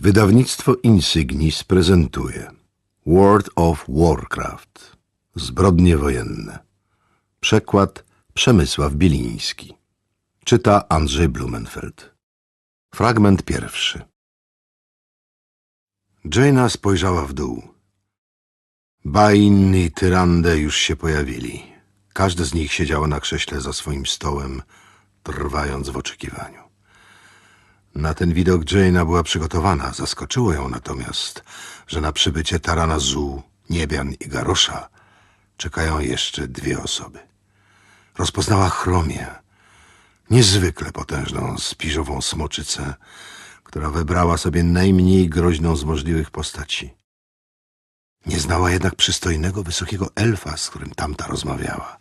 Wydawnictwo Insignis prezentuje World of Warcraft Zbrodnie wojenne Przekład Przemysław Bieliński Czyta Andrzej Blumenfeld Fragment pierwszy Jaina spojrzała w dół. Bain i Tyrande już się pojawili. Każdy z nich siedział na krześle za swoim stołem, trwając w oczekiwaniu. Na ten widok Jaina była przygotowana. Zaskoczyło ją natomiast, że na przybycie Tarana Zu, Niebian i Garosza czekają jeszcze dwie osoby. Rozpoznała Chromię, niezwykle potężną spiżową smoczycę, która wybrała sobie najmniej groźną z możliwych postaci. Nie znała jednak przystojnego, wysokiego elfa, z którym tamta rozmawiała.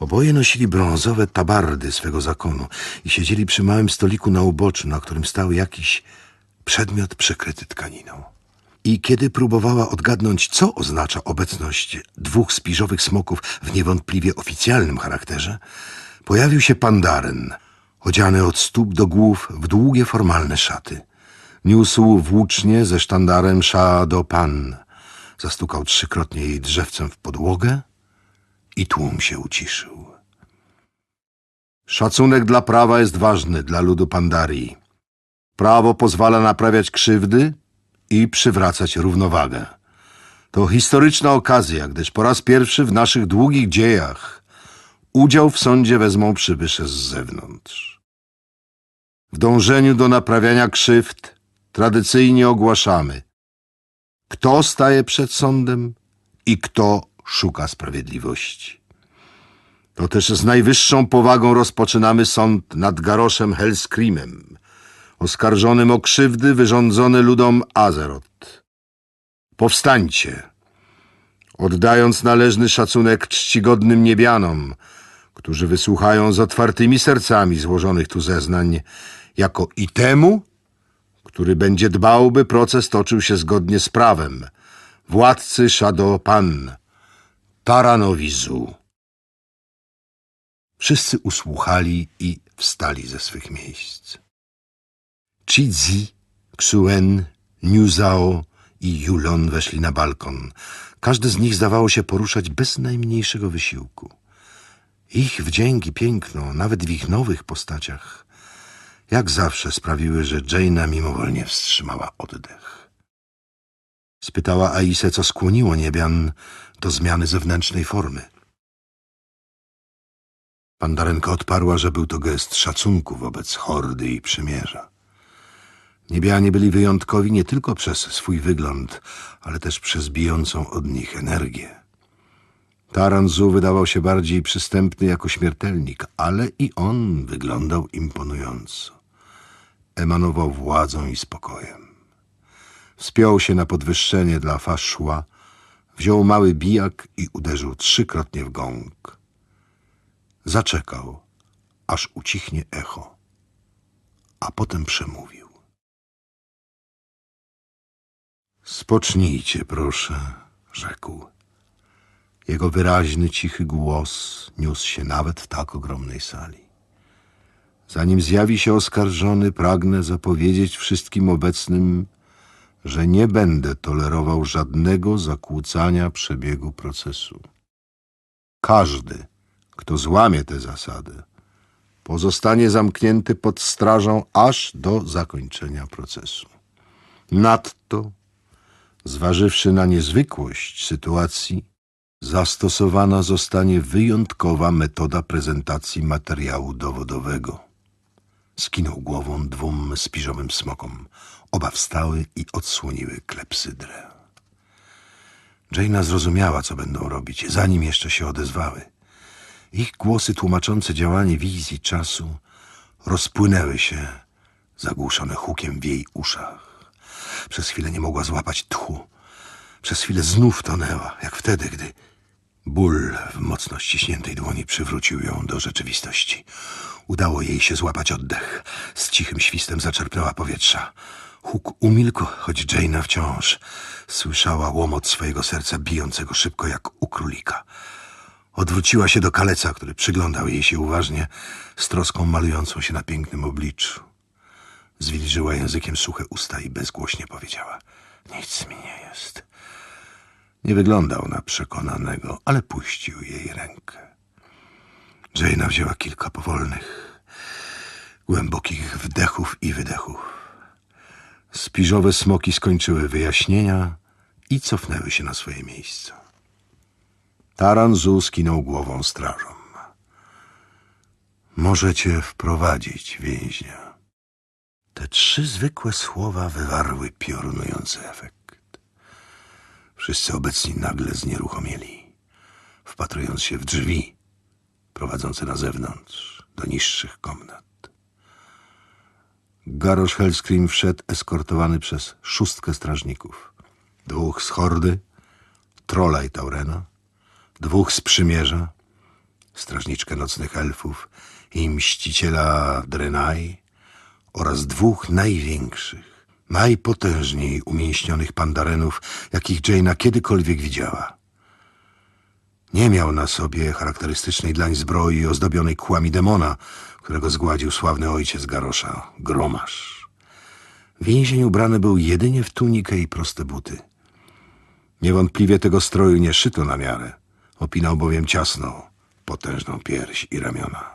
Oboje nosili brązowe tabardy swego zakonu i siedzieli przy małym stoliku na uboczu, na którym stał jakiś przedmiot przykryty tkaniną. I kiedy próbowała odgadnąć, co oznacza obecność dwóch spiżowych smoków w niewątpliwie oficjalnym charakterze, pojawił się pandaren, odziany od stóp do głów w długie formalne szaty. Niósł włócznie ze sztandarem Sha do Pan. Zastukał trzykrotnie jej drzewcem w podłogę i tłum się uciszył. Szacunek dla prawa jest ważny dla ludu Pandarii. Prawo pozwala naprawiać krzywdy i przywracać równowagę. To historyczna okazja, gdyż po raz pierwszy w naszych długich dziejach udział w sądzie wezmą przybysze z zewnątrz. W dążeniu do naprawiania krzywd tradycyjnie ogłaszamy, kto staje przed sądem i kto szuka sprawiedliwości. To też z najwyższą powagą rozpoczynamy sąd nad Garoszem Hellscreamem, oskarżonym o krzywdy wyrządzone ludom Azeroth. Powstańcie, oddając należny szacunek czcigodnym niebianom, którzy wysłuchają z otwartymi sercami złożonych tu zeznań, jako i temu, który będzie dbał, by proces toczył się zgodnie z prawem, władcy Shadow Pan, Taranowi. Wszyscy usłuchali i wstali ze swych miejsc. Chizi, Xuen, Niuzao i Yulon weszli na balkon. Każdy z nich zdawało się poruszać bez najmniejszego wysiłku. Ich wdzięk i piękno, nawet w ich nowych postaciach, jak zawsze sprawiły, że Jaina mimowolnie wstrzymała oddech. Spytała Aisę, co skłoniło niebian do zmiany zewnętrznej formy. Pandarenka odparła, że był to gest szacunku wobec hordy i przymierza. Niebianie byli wyjątkowi nie tylko przez swój wygląd, ale też przez bijącą od nich energię. Taranzu wydawał się bardziej przystępny jako śmiertelnik, ale i on wyglądał imponująco. Emanował władzą i spokojem. Wspiął się na podwyższenie dla faszła, wziął mały bijak i uderzył trzykrotnie w gong. Zaczekał, aż ucichnie echo, a potem przemówił. Spocznijcie, proszę, rzekł. Jego wyraźny, cichy głos niósł się nawet w tak ogromnej sali. Zanim zjawi się oskarżony, pragnę zapowiedzieć wszystkim obecnym, że nie będę tolerował żadnego zakłócania przebiegu procesu. Każdy, kto złamie tę zasadę, pozostanie zamknięty pod strażą aż do zakończenia procesu. Nadto, zważywszy na niezwykłość sytuacji, zastosowana zostanie wyjątkowa metoda prezentacji materiału dowodowego. Skinął głową dwóm spiżowym smokom. Oba wstały i odsłoniły klepsydrę. Jaina zrozumiała, co będą robić, zanim jeszcze się odezwały. Ich głosy tłumaczące działanie wizji czasu rozpłynęły się, zagłuszone hukiem w jej uszach. Przez chwilę nie mogła złapać tchu. Przez chwilę znów tonęła, jak wtedy, gdy ból w mocno ściśniętej dłoni przywrócił ją do rzeczywistości. Udało jej się złapać oddech. Z cichym świstem zaczerpnęła powietrza. Huk umilkł, choć Jaina wciąż słyszała łomot swojego serca bijącego szybko jak u królika. Odwróciła się do kaleca, który przyglądał jej się uważnie, z troską malującą się na pięknym obliczu. Zwilżyła językiem suche usta i bezgłośnie powiedziała. Nic mi nie jest. Nie wyglądał na przekonanego, ale puścił jej rękę. Jaina wzięła kilka powolnych, głębokich wdechów i wydechów. Spiżowe smoki skończyły wyjaśnienia i cofnęły się na swoje miejsca. Taran Zu skinął głową strażą. Możecie wprowadzić więźnia. Te trzy zwykłe słowa wywarły piorunujący efekt. Wszyscy obecni nagle znieruchomieli, wpatrując się w drzwi prowadzące na zewnątrz, do niższych komnat. Garosz Hellscream wszedł eskortowany przez szóstkę strażników. Dwóch z hordy, trola i taurena, dwóch z przymierza, strażniczkę nocnych elfów i mściciela Drenai oraz dwóch największych, najpotężniej umięśnionych pandarenów, jakich Jaina kiedykolwiek widziała. Nie miał na sobie charakterystycznej dlań zbroi ozdobionej kłami demona, którego zgładził sławny ojciec Garosza, Gromasz. Więzień ubrany był jedynie w tunikę i proste buty. Niewątpliwie tego stroju nie szyto na miarę. Opinał bowiem ciasno potężną pierś i ramiona.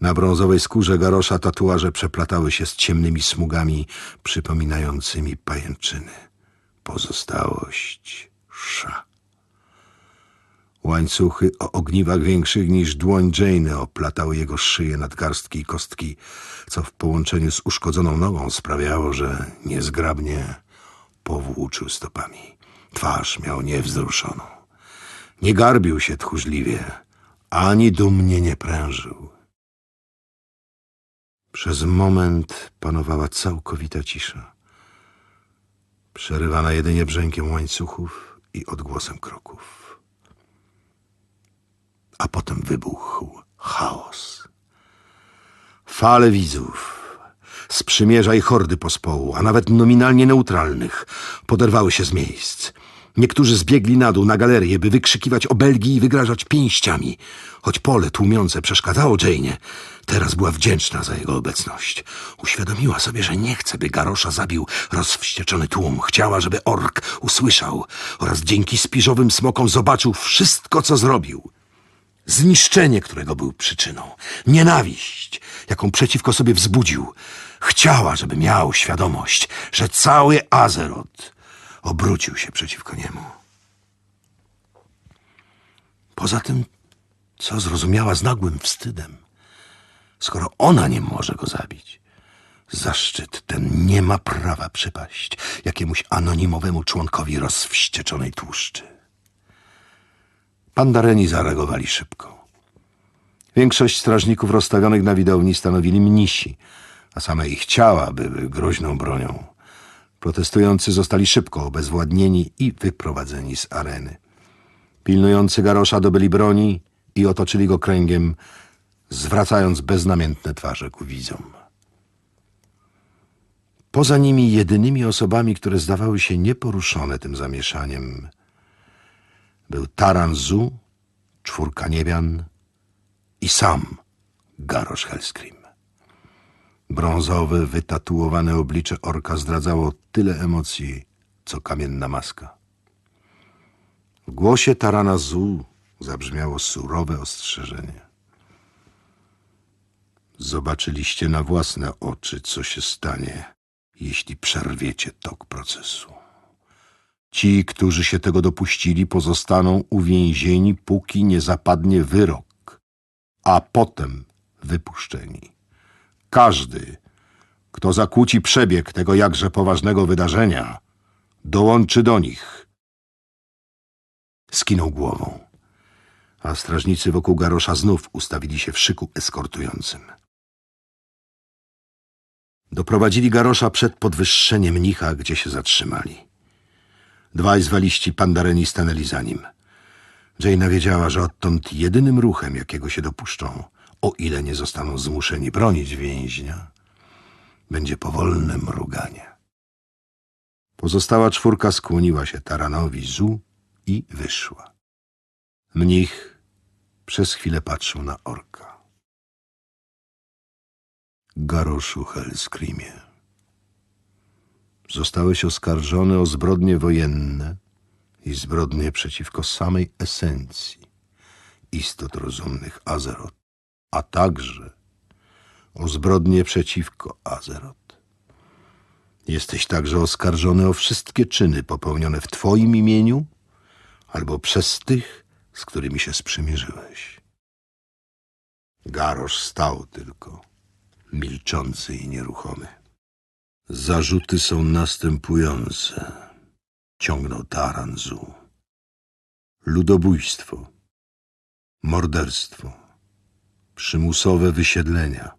Na brązowej skórze Garosza tatuaże przeplatały się z ciemnymi smugami przypominającymi pajęczyny. Pozostałość sza. Łańcuchy o ogniwach większych niż dłoń Jane oplatały jego szyję, nadgarstki i kostki, co w połączeniu z uszkodzoną nogą sprawiało, że niezgrabnie powłóczył stopami. Twarz miał niewzruszoną. Nie garbił się tchórzliwie, ani dumnie nie prężył. Przez moment panowała całkowita cisza, przerywana jedynie brzękiem łańcuchów i odgłosem kroków. Wybuchł chaos. Fale widzów, sprzymierza i hordy pospołu, a nawet nominalnie neutralnych, poderwały się z miejsc. Niektórzy zbiegli na dół na galerię, by wykrzykiwać o Belgii i wygrażać pięściami. Choć pole tłumiące przeszkadzało Jane, teraz była wdzięczna za jego obecność. Uświadomiła sobie, że nie chce, by Garosza zabił rozwścieczony tłum. Chciała, żeby ork usłyszał oraz dzięki spiżowym smokom zobaczył wszystko, co zrobił. Zniszczenie, którego był przyczyną. Nienawiść, jaką przeciwko sobie wzbudził. Chciała, żeby miał świadomość, że cały Azeroth obrócił się przeciwko niemu. Poza tym, co zrozumiała z nagłym wstydem, skoro ona nie może go zabić. Zaszczyt ten nie ma prawa przypaść jakiemuś anonimowemu członkowi rozwścieczonej tłuszczy. Pandareni zareagowali szybko. Większość strażników rozstawionych na widowni stanowili mnisi, a same ich ciała były groźną bronią. Protestujący zostali szybko obezwładnieni i wyprowadzeni z areny. Pilnujący Garosza dobyli broni i otoczyli go kręgiem, zwracając beznamiętne twarze ku widzom. Poza nimi jedynymi osobami, które zdawały się nieporuszone tym zamieszaniem, był Taran Zu, czwórka niebian i sam Garosz Hellscream. Brązowe, wytatuowane oblicze orka zdradzało tyle emocji, co kamienna maska. W głosie Tarana Zu zabrzmiało surowe ostrzeżenie. Zobaczyliście na własne oczy, co się stanie, jeśli przerwiecie tok procesu. Ci, którzy się tego dopuścili, pozostaną uwięzieni, póki nie zapadnie wyrok, a potem wypuszczeni. Każdy, kto zakłóci przebieg tego jakże poważnego wydarzenia, dołączy do nich. Skinął głową, a strażnicy wokół Garosza znów ustawili się w szyku eskortującym. Doprowadzili Garosza przed podwyższenie mnicha, gdzie się zatrzymali. Dwaj zwaliści pandareni stanęli za nim. Jaina wiedziała, że odtąd jedynym ruchem, jakiego się dopuszczą, o ile nie zostaną zmuszeni bronić więźnia, będzie powolne mruganie. Pozostała czwórka skłoniła się Taranowi Zu i wyszła. Mnich przez chwilę patrzył na orka. Garoszu Hellscreamie. Zostałeś oskarżony o zbrodnie wojenne i zbrodnie przeciwko samej esencji istot rozumnych Azeroth, a także o zbrodnie przeciwko Azeroth. Jesteś także oskarżony o wszystkie czyny popełnione w Twoim imieniu albo przez tych, z którymi się sprzymierzyłeś. Garosz stał tylko, milczący i nieruchomy. Zarzuty są następujące. Ciągnął Taranzu. Ludobójstwo, morderstwo, przymusowe wysiedlenia,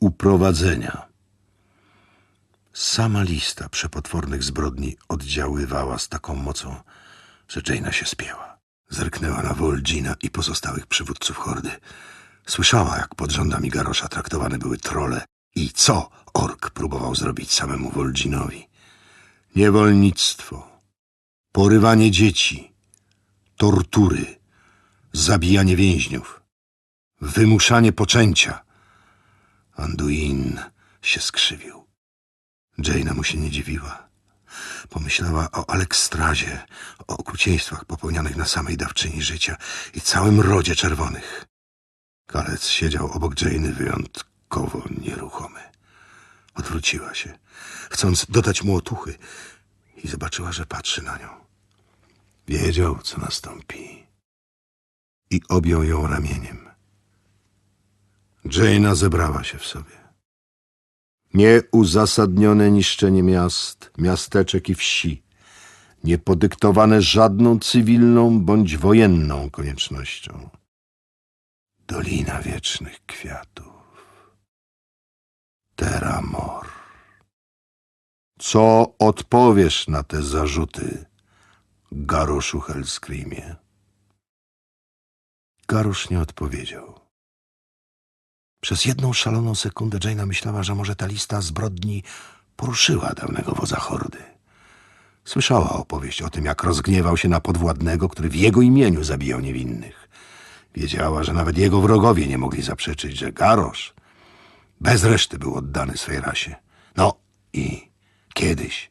uprowadzenia. Sama lista przepotwornych zbrodni oddziaływała z taką mocą, że Jaina się spięła. Zerknęła na Vol'jina i pozostałych przywódców hordy. Słyszała, jak pod rządami Garosza traktowane były trole i co ork próbował zrobić samemu Vol'jinowi. Niewolnictwo, porywanie dzieci, tortury, zabijanie więźniów, wymuszanie poczęcia. Anduin się skrzywił. Jaina mu się nie dziwiła. Pomyślała o Alekstrazie, o okrucieństwach popełnianych na samej dawczyni życia i całym rodzie czerwonych. Kalec siedział obok Jainy wyjątkowo nieruchomy. Odwróciła się, chcąc dodać mu otuchy i zobaczyła, że patrzy na nią. Wiedział, co nastąpi i objął ją ramieniem. Jaina zebrała się w sobie. Nieuzasadnione niszczenie miast, miasteczek i wsi, niepodyktowane żadną cywilną bądź wojenną koniecznością. Dolina wiecznych kwiatów. Teramor. Co odpowiesz na te zarzuty, Garoszu Hellscreamie? Garusz nie odpowiedział. Przez jedną szaloną sekundę Jaina myślała, że może ta lista zbrodni poruszyła dawnego wodza hordy. Słyszała opowieść o tym, jak rozgniewał się na podwładnego, który w jego imieniu zabijał niewinnych. Wiedziała, że nawet jego wrogowie nie mogli zaprzeczyć, że Garosz bez reszty był oddany swej rasie. No i kiedyś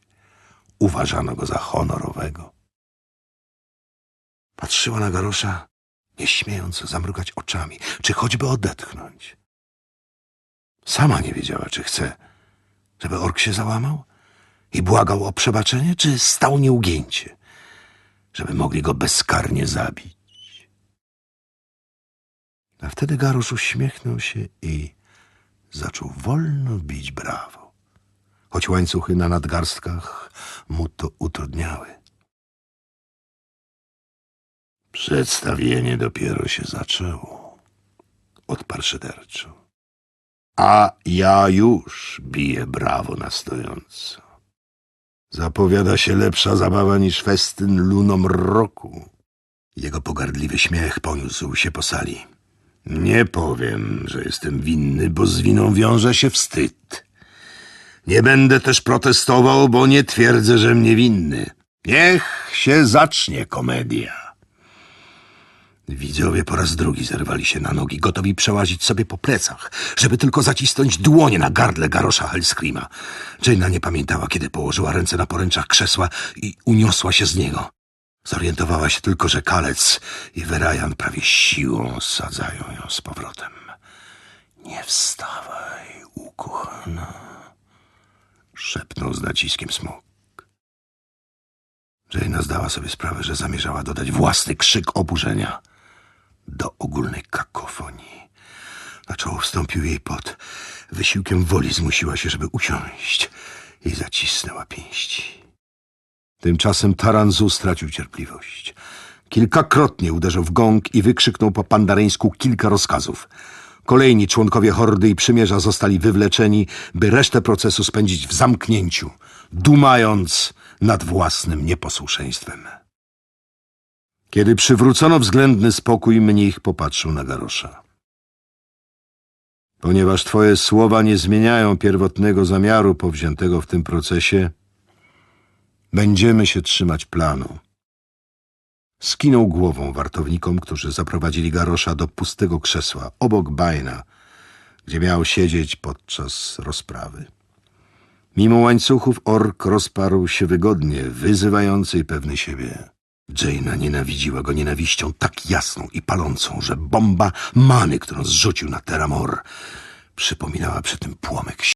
uważano go za honorowego. Patrzyła na Garosza, nie śmiejąc zamrugać oczami, czy choćby odetchnąć. Sama nie wiedziała, czy chce, żeby ork się załamał i błagał o przebaczenie, czy stał nieugięcie, żeby mogli go bezkarnie zabić. A wtedy Garusz uśmiechnął się i zaczął wolno bić brawo, choć łańcuchy na nadgarstkach mu to utrudniały. Przedstawienie dopiero się zaczęło, odparł szyderczo. A ja już biję brawo na stojąco. Zapowiada się lepsza zabawa niż festyn lunom roku. Jego pogardliwy śmiech poniósł się po sali. Nie powiem, że jestem winny, bo z winą wiąże się wstyd. Nie będę też protestował, bo nie twierdzę, że mnie winny. Niech się zacznie komedia. Widzowie po raz drugi zerwali się na nogi, gotowi przełazić sobie po plecach, żeby tylko zacisnąć dłonie na gardle Garosza Hellscreama. Jaina nie pamiętała, kiedy położyła ręce na poręczach krzesła i uniosła się z niego. Zorientowała się tylko, że Kalec i Werajan prawie siłą sadzają ją z powrotem. Nie wstawaj, ukochana, szepnął z naciskiem smok. Jaina zdała sobie sprawę, że zamierzała dodać własny krzyk oburzenia do ogólnej kakofonii. Na czoło wstąpił jej pot. Wysiłkiem woli zmusiła się, żeby usiąść i zacisnęła pięści. Tymczasem Taranzu stracił cierpliwość. Kilkakrotnie uderzył w gong i wykrzyknął po pandaryńsku kilka rozkazów. Kolejni członkowie hordy i przymierza zostali wywleczeni, by resztę procesu spędzić w zamknięciu, dumając nad własnym nieposłuszeństwem. Kiedy przywrócono względny spokój, mnich popatrzył na Garosza. Ponieważ twoje słowa nie zmieniają pierwotnego zamiaru powziętego w tym procesie, będziemy się trzymać planu. Skinął głową wartownikom, którzy zaprowadzili Garosza do pustego krzesła obok Bajna, gdzie miał siedzieć podczas rozprawy. Mimo łańcuchów ork rozparł się wygodnie, wyzywający i pewny siebie. Jaina nienawidziła go nienawiścią tak jasną i palącą, że bomba many, którą zrzucił na Teramor, przypominała przy tym płomek